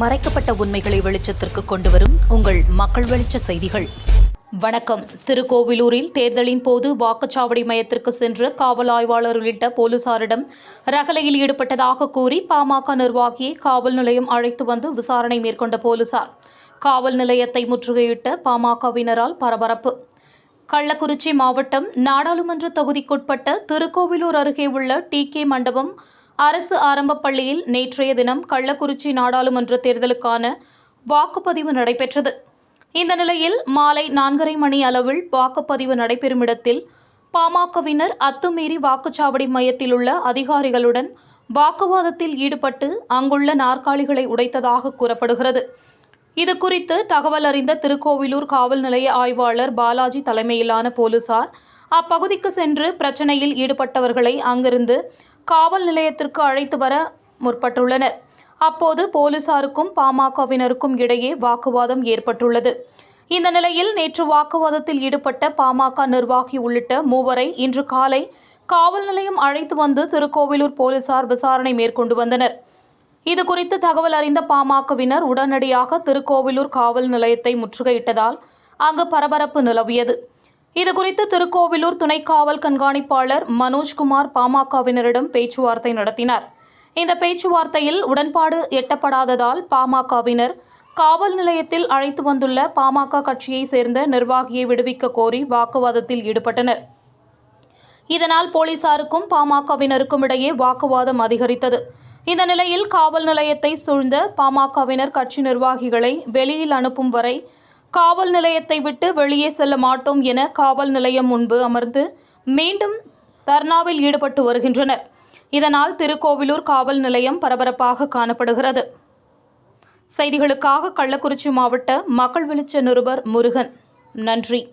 மறைக்கப்பட்ட உண்மைகளை வெளிச்சத்திற்கு கொண்டு வரும் உங்கள் மக்கள் வெளிச்ச செய்திகள். வணக்கம். திருக்கோவிலூரில் தேர்தலின் போது வாக்குச்சாவடி மையத்திற்கு சென்ற காவல் ஆய்வாளர் உள்ளிட்ட போலீசாரிடம் ரகளையில் ஈடுபட்டதாக கூறி பாமக நிர்வாகியை காவல் நிலையம் அழைத்து வந்து விசாரணை மேற்கொண்ட போலீசார். காவல் நிலையத்தை முற்றுகையிட்ட பாமகவினரால் பரபரப்பு. கள்ளக்குறிச்சி மாவட்டம் நாடாளுமன்ற தொகுதிக்குட்பட்ட திருக்கோவிலூர் அருகே உள்ள டி கே மண்டபம் அரசு ஆரம்பப் பள்ளியில் நேற்றைய தினம் கள்ளக்குறிச்சி நாடாளுமன்ற தேர்தலுக்கான வாக்குப்பதிவு நடைபெற்றது. இந்த நிலையில் மாலை நான்கரை மணி அளவில் வாக்குப்பதிவு நடைபெறும் இடத்தில் பாமகவினர் அத்துமீறி வாக்குச்சாவடி மையத்தில் உள்ள அதிகாரிகளுடன் வாக்குவாதத்தில் ஈடுபட்டு அங்குள்ள நாற்காலிகளை உடைத்ததாக கூறப்படுகிறது. இது குறித்து தகவல் அறிந்த திருக்கோவிலூர் காவல் நிலைய ஆய்வாளர் பாலாஜி தலைமையிலான போலீசார் அப்பகுதிக்கு சென்று பிரச்சனையில் ஈடுபட்டவர்களை அங்கிருந்து காவல் நிலையத்திற்கு அழைத்து வர முற்பட்டுள்ளனர். அப்போது போலீசாருக்கும் பாமகவினருக்கும் இடையே வாக்குவாதம் ஏற்பட்டுள்ளது. இந்த நிலையில் நேற்று வாக்குவாதத்தில் ஈடுபட்ட பாமக நிர்வாகி உள்ளிட்ட மூவரை இன்று காலை காவல் நிலையம் அழைத்து வந்து திருக்கோவிலூர் போலீசார் விசாரணை மேற்கொண்டு வந்தனர். இது குறித்து தகவல் அறிந்த பாமகவினர் உடனடியாக திருக்கோவிலூர் காவல் நிலையத்தை முற்றுகையிட்டதால் அங்கு பரபரப்பு நிலவியது. இதுகுறித்து திருக்கோவிலூர் துணை காவல் கண்காணிப்பாளர் மனோஜ்குமார் பாமகவினரிடம் பேச்சுவார்த்தை நடத்தினார். இந்த பேச்சுவார்த்தையில் உடன்பாடு எட்டப்படாததால் பாமகவினர் காவல் நிலையத்தில் அழைத்து வந்துள்ள பாமக கட்சியை சேர்ந்த நிர்வாகியை விடுவிக்க கோரி வாக்குவாதத்தில் ஈடுபட்டனர். இதனால் போலீசாருக்கும் பாமகவினருக்கும் இடையே வாக்குவாதம் அதிகரித்தது. இந்த நிலையில் காவல் நிலையத்தை சூழ்ந்த பாமகவினர் கட்சி நிர்வாகிகளை வெளியில் அனுப்பும் வரை காவல் நிலையத்தை விட்டு வெளியே செல்ல மாட்டோம் என காவல் நிலையம் முன்பு அமர்ந்து மீண்டும் தர்ணாவில் ஈடுபட்டு வருகின்றனர். இதனால் திருக்கோவிலூர் காவல் நிலையம் பரபரப்பாக காணப்படுகிறது. செய்திகளுக்காக கள்ளக்குறிச்சி மாவட்ட மக்கள் வெளிச்ச நிருபர் முருகன். நன்றி.